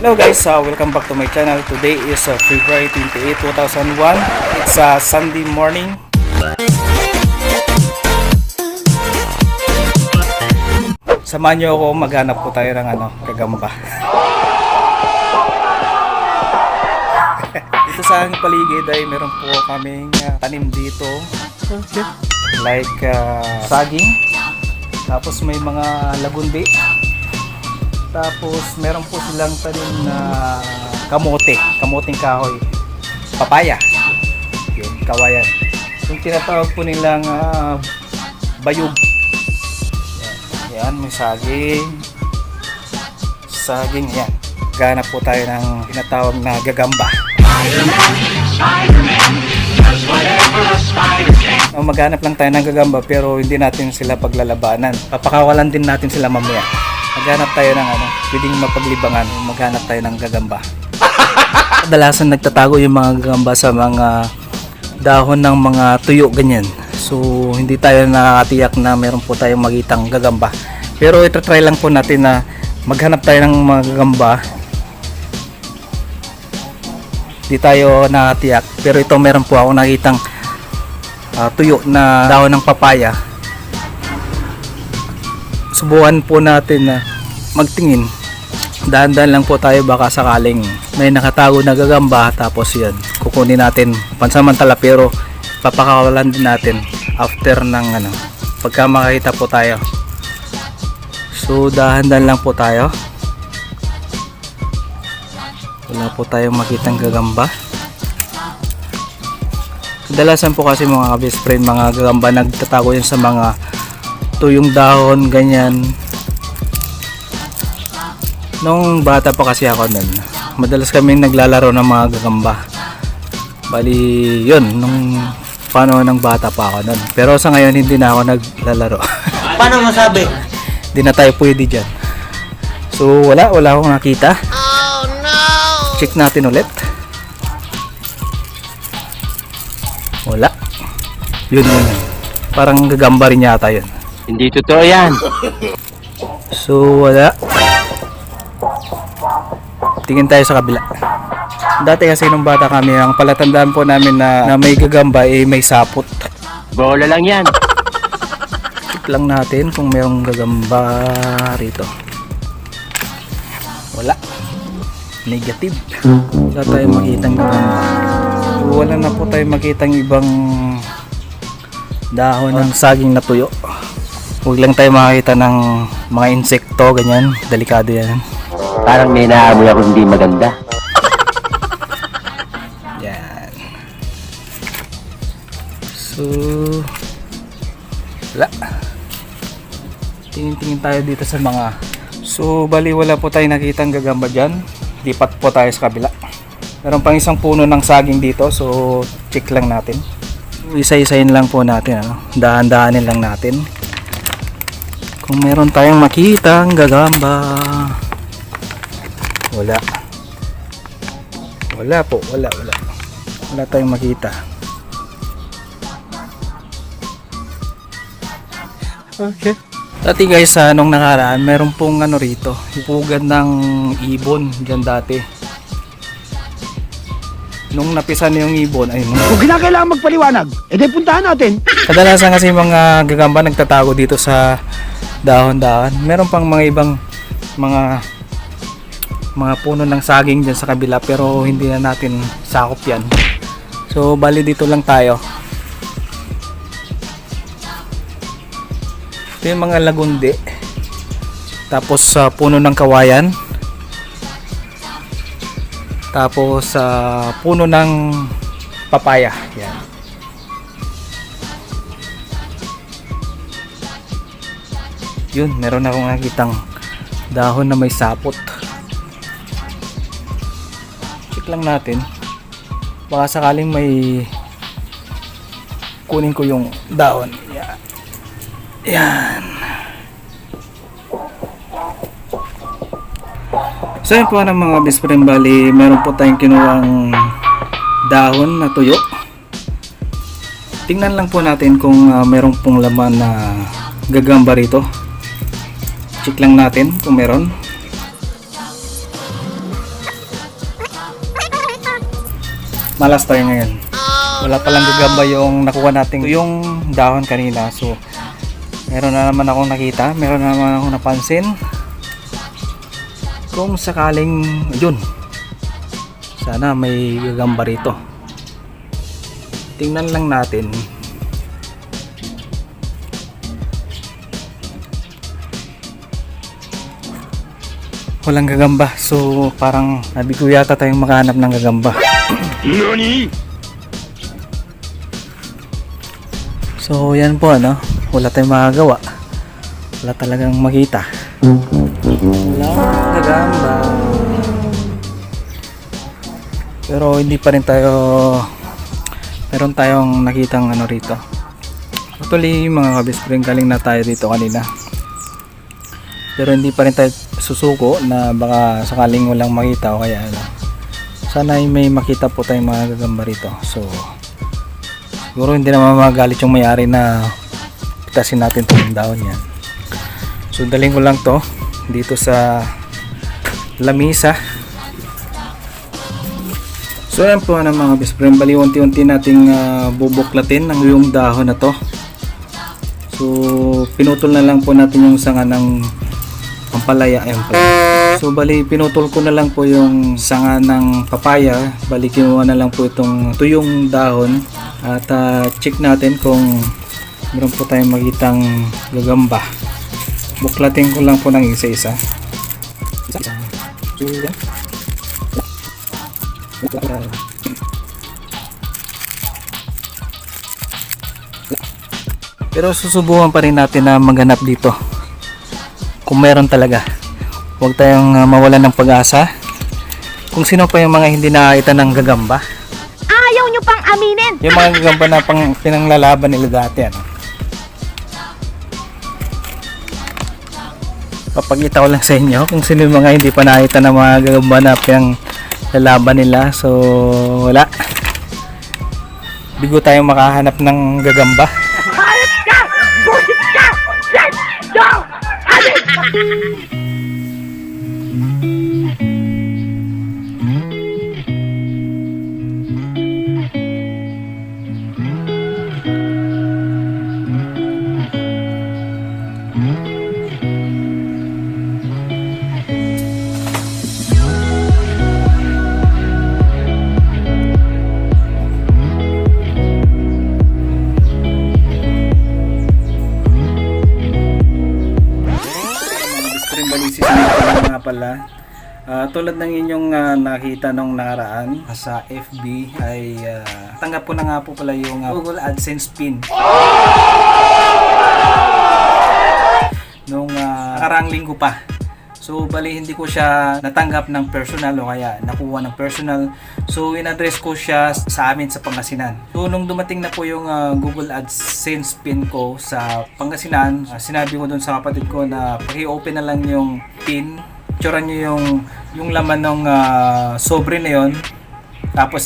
Hello guys, uh, welcome back to my channel. Today is uh, February 28, 2001. It's a Sunday morning. Samahan niyo ako maghanap po tayo ng ano, kagamba. dito sa aming paligid ay meron po kaming uh, tanim dito. Like uh, saging. Tapos may mga lagundi. Tapos meron po silang tanim na kamote, kamoting kahoy. Papaya. Yun, kawayan. Yung tinatawag po nilang ah, bayog. Yan, yan, may saging. Saging, yan. Ganap po tayo ng tinatawag na gagamba. Oh, maghanap lang tayo ng gagamba pero hindi natin sila paglalabanan. Papakawalan din natin sila mamaya. Maghanap tayo ng ano, pwedeng mapaglibangan. Maghanap tayo ng gagamba. Kadalasan nagtatago yung mga gagamba sa mga dahon ng mga tuyo ganyan. So hindi tayo nakakatiyak na meron po tayong magitang gagamba. Pero ito-try lang po natin na maghanap tayo ng mga gagamba di tayo nakatiyak pero ito meron po ako nakitang ah, tuyo na dahon ng papaya subukan po natin na magtingin. Dahan-dahan lang po tayo baka sakaling may nakatago na gagamba tapos yan kukunin natin pansamantala pero papakawalan din natin after ng ano pagka makakita po tayo. So dahan-dahan lang po tayo. Wala po tayong makitang gagamba. Kadalasan po kasi mga best friend mga gagamba nagtatago yan sa mga tuyong dahon ganyan. Nung bata pa kasi ako nun madalas kami naglalaro ng mga gagamba. Bali yun nung paano ng bata pa ako nun. Pero sa ngayon hindi na ako naglalaro. Paano masabi? hindi na tayo pwede dyan. So wala wala akong nakita. Check natin ulit. Wala. Yun yun yun. parang gagamba rin yata yun Hindi totoo yan. so wala. Tingin tayo sa kabila. Dati kasi nung bata kami ang palatandaan po namin na, na may gagamba eh may sapot. Bola lang yan. check lang natin kung mayroong gagamba rito. Wala. Negative. Wala tayong makitang gagamba so, wala na po tayong makitang ibang dahon ng saging na tuyo huwag lang tayo makakita ng mga insekto ganyan. Delikado yan. Parang may naamoy ako hindi maganda. yan. So wala. Tingin-tingin tayo dito sa mga. So bali wala po tayong nakitang gagamba dyan. Lipat po tayo sa kabila. Meron pang isang puno ng saging dito so check lang natin. Isa-isayin lang po natin ano? dahan-dahanin lang natin kung meron tayong makita ang gagamba wala wala po wala wala wala tayong makita okay Dati guys, sa nung nakaraan, meron pong ano rito, ipugan ng ibon dyan dati. Nung napisan yung ibon, ayun. Kung kinakailangan magpaliwanag, edi puntahan natin. Kadalasan kasi mga gagamba nagtatago dito sa dahon-dahon. Meron pang mga ibang mga mga puno ng saging dyan sa kabila pero hindi na natin sakop yan. So bali dito lang tayo. Ito yung mga lagundi. Tapos sa puno ng kawayan. Tapos sa puno ng papaya. Yan. Yun, meron akong nakitang dahon na may sapot. Check lang natin. Baka sakaling may kunin ko yung dahon. Yan. Yan. So yun po ng mga best bali, meron po tayong kinuwang dahon na tuyo. Tingnan lang po natin kung uh, meron pong laman na gagamba rito check lang natin kung meron. Malas tayo ngayon. Wala palang gagamba yung nakuha natin yung dahon kanina. So meron na naman akong nakita. Meron na naman akong napansin. Kung sakaling yun. Sana may gagamba rito. Tingnan lang natin. Walang gagamba. So, parang nabigo yata tayong makahanap ng gagamba. So, yan po ano. Wala tayong magagawa. Wala talagang makita. Wala gagamba. Pero hindi pa rin tayo meron tayong nakitang ano rito. Actually, mga kabispring galing na tayo dito kanina. Pero hindi pa rin tayo susuko na baka sakaling walang makita o kaya ano. Sana ay may makita po tayong mga gagamba rito. So, siguro hindi naman magalit yung may-ari na pitasin natin itong daon yan. So, daling ko lang to dito sa lamisa. So, ayan po ano, mga best friend. Bali, unti-unti nating ah, bubuklatin ng yung dahon na to. So, pinutol na lang po natin yung sanga ng pampalaya. Ayan pala. So, bali, pinutol ko na lang po yung sanga ng papaya. Bali, kinuha na lang po itong tuyong dahon. At ah, check natin kung meron po tayong makitang gagamba. Buklatin ko lang po ng isa-isa. Pero susubukan pa rin natin na maghanap dito. Kung meron talaga. Huwag tayong uh, mawalan ng pag-asa. Kung sino pa yung mga hindi nakakita ng gagamba. Ayaw nyo pang aminin! Yung mga gagamba na pang pinanglalaban nila dati. Ano? Papakita ko lang sa inyo kung sino yung mga hindi pa nakita ng mga gagamba na pinanglalaban nila. So, wala. Bigo tayong makahanap ng gagamba. Thank you. Balisis na nga pala. Ah, tulad ng inyong ah, nakita nung nakaraan sa FB ay ah, tanggap ko na nga po pala yung ah, Google AdSense pin. Nung uh, nakaraang linggo pa. So bali hindi ko siya natanggap ng personal o kaya nakuha ng personal. So in-address ko siya sa amin sa Pangasinan. So nung dumating na po yung ah, Google AdSense pin ko sa Pangasinan, ah, sinabi ko dun sa kapatid ko na paki-open na lang yung pin. Tsuran nyo yung, yung laman ng ah, sobre na yon tapos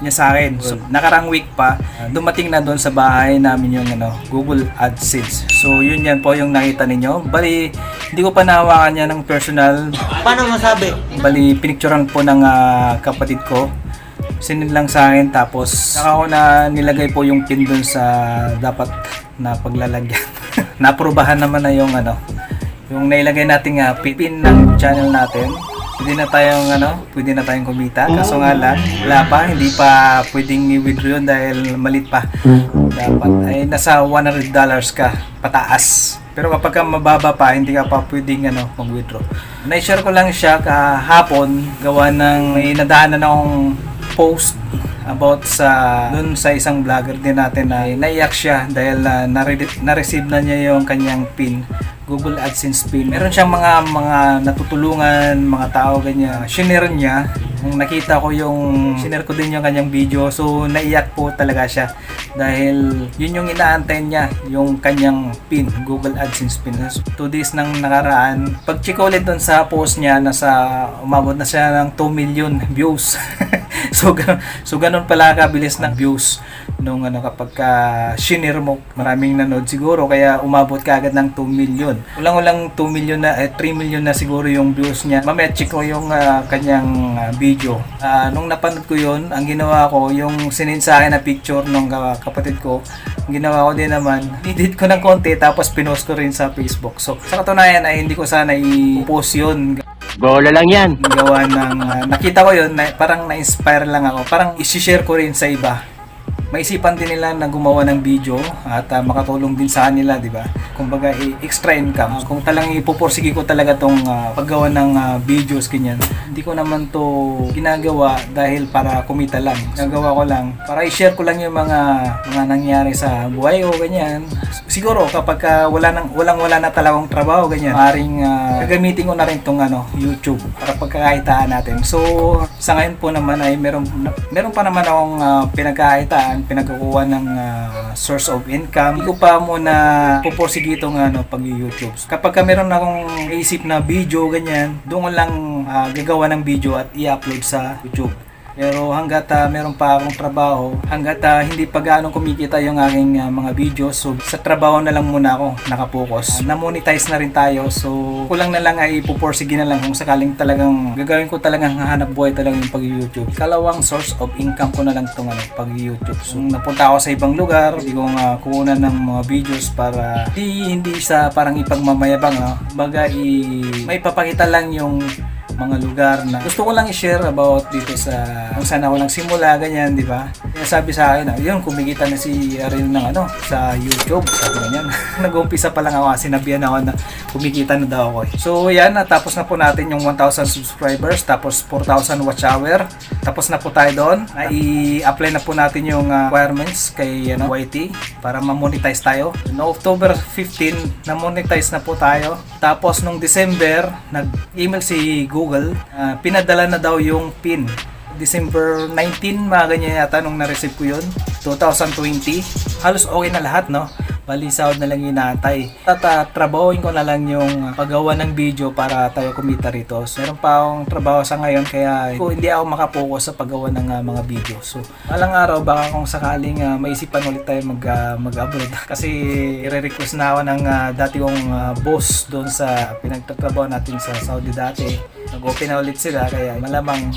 niya sa akin. So, nakarang week pa, uh, dumating na doon sa bahay namin yung ano, Google AdSense. So, yun yan po yung nakita ninyo. Bali, hindi ko pa nahawakan yan ng personal. Paano masabi? Bali, pinicturean po ng ah, kapatid ko. Sinend lang sa akin tapos saka ko na nilagay po yung pin doon sa dapat na paglalagyan. Naprobahan naman na yung ano, yung nailagay nating ah, pin ng channel natin. Pwede na tayong ano, pwede na tayong kumita. Kaso nga lang, wala pa, hindi pa pwedeng i-withdraw dahil malit pa. Dapat ay nasa $100 ka pataas. Pero kapag ka mababa pa, hindi ka pa pwedeng ano, mag-withdraw. Na-share ko lang siya kahapon, gawa ng may nadaanan akong post about sa dun sa isang vlogger din natin na naiyak siya dahil nare- na-receive na niya yung kanyang pin Google AdSense pin. Meron siyang mga mga natutulungan, mga tao ganyan. Shinare niya. Kung nakita ko yung shinare ko din yung kanyang video. So naiyak po talaga siya dahil yun yung inaantay niya, yung kanyang pin, Google AdSense pin. So, two days nang nakaraan. Pag check ulit dun sa post niya, nasa umabot na siya ng 2 million views. So, so ganun pala kabilis ng views nung ano kapag ka shinare mo maraming nanood siguro kaya umabot ka agad ng 2 million. Ulang-ulang 2 million na eh, 3 million na siguro yung views niya. Mamaya ko yung ah, kanyang ah, video. Ah, nung napanood ko yun, ang ginawa ko yung sinin sa akin na picture nung ka- kapatid ko, ang ginawa ko din naman, edit ko ng konti tapos pinost ko rin sa Facebook. So sa katunayan ay hindi ko sana i-post yun Bola lang yan. gawa ng ah, nakita ko yun na, parang na-inspire lang ako parang isi-share ko rin sa iba maisipan din nila na gumawa ng video at ah, makatulong din sa kanila di ba? Kumbaga extra income. Kung talang ipupursige ko talaga tong ah, paggawa ng ah, videos ganyan hindi ko naman to ginagawa dahil para kumita lang. Nagawa ko lang para i-share ko lang yung mga mga nangyari sa buhay ko ganyan. Siguro kapag ah, wala nang walang wala na talagang trabaho ganyan maring gagamitin ko na rin tong ano YouTube para pagkakakitaan natin. So sa ngayon po naman ay meron meron pa naman akong ah, pinagkakakitaan pinagkukuha ng ah, source of income. Hindi ko pa muna pupursige itong ano pag YouTube kapag ka meron akong isip na video ganyan doon lang ah, gagawa ng video at i-upload sa YouTube pero hanggat ah, meron pa akong trabaho, hanggat ah, hindi pa gaano kumikita yung aking ah, mga videos, so sa trabaho na lang muna ako nakapokus. Uh, na-monetize na rin tayo, so kulang na lang ay ipuporsige na lang kung sakaling talagang gagawin ko talagang hanap buhay talaga yung pag-YouTube. Kalawang source of income ko na lang itong ano, pag-YouTube. So napunta ako sa ibang lugar, hindi ko nga kukunan ng mga videos para hindi, hindi sa parang ipagmamayabang, no? baga i, may papakita lang yung mga lugar na gusto ko lang i-share about dito sa kung saan ako nagsimula ganyan di ba? Sabi sa akin ah, yun kumikita na si Ariel ng ano sa YouTube sabi ganyan nag-umpisa pa lang ako sinabihan ako na kumikita na daw ako. So yan natapos na po natin yung 1,000 subscribers tapos 4,000 watch hour. Tapos na po tayo doon. I-apply na po natin yung ah, requirements kay ano, YT para ma-monetize tayo. No October 15 na-monetize na po tayo tapos nung December nag-email si Google ah, pinadala na daw yung PIN December 19, mga ganyan yata nung na-receive ko yun. 2020. Halos okay na lahat, no? Bali, sahod na lang yung inaantay. At uh, trabahoin ko na lang yung paggawa ng video para tayo kumita rito. So, meron pa akong trabaho sa ngayon kaya ko, hindi ako makapokus sa paggawa ng uh, mga video. So, malang araw baka kung sakaling uh, maisipan ulit tayo mag, uh, mag-upload. Kasi i-request na ako ng uh, dati kong uh, boss doon sa pinagtatrabaho natin sa Saudi dati nag-open na ulit sila kaya malamang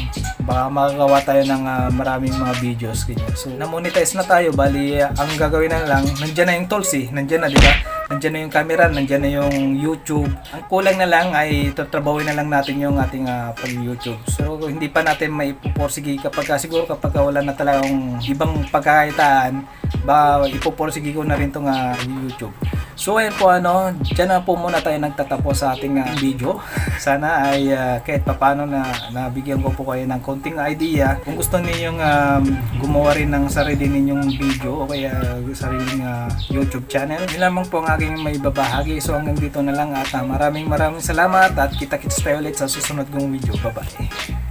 baka makagawa tayo ng ah, maraming mga videos ganyan. So na-monetize na tayo bali ah, ang gagawin na lang nandiyan na yung tools eh. Nandiyan na di ba? Nandiyan na yung camera nandiyan na yung YouTube. Ang kulang na lang ay tatrabawin na lang natin yung ating ah, pag-YouTube. So hindi pa natin maipuporsige kapag siguro kapag wala na talagang ibang pagkakaitaan ba ipuporsige ko na rin tong ah, YouTube So ayun po ano, dyan na po muna tayo nagtatapos sa ating ah, video. Sana ay ah, kahit papano na nabigyan ko po kayo ng konting idea. Kung gusto ninyong um, gumawa rin ng sarili ninyong video o kaya sariling ah, YouTube channel, yun lamang po ang aking may babahagi. So hanggang dito na lang at ah, maraming maraming salamat at kita-kits tayo ulit sa susunod kong video. Bye-bye.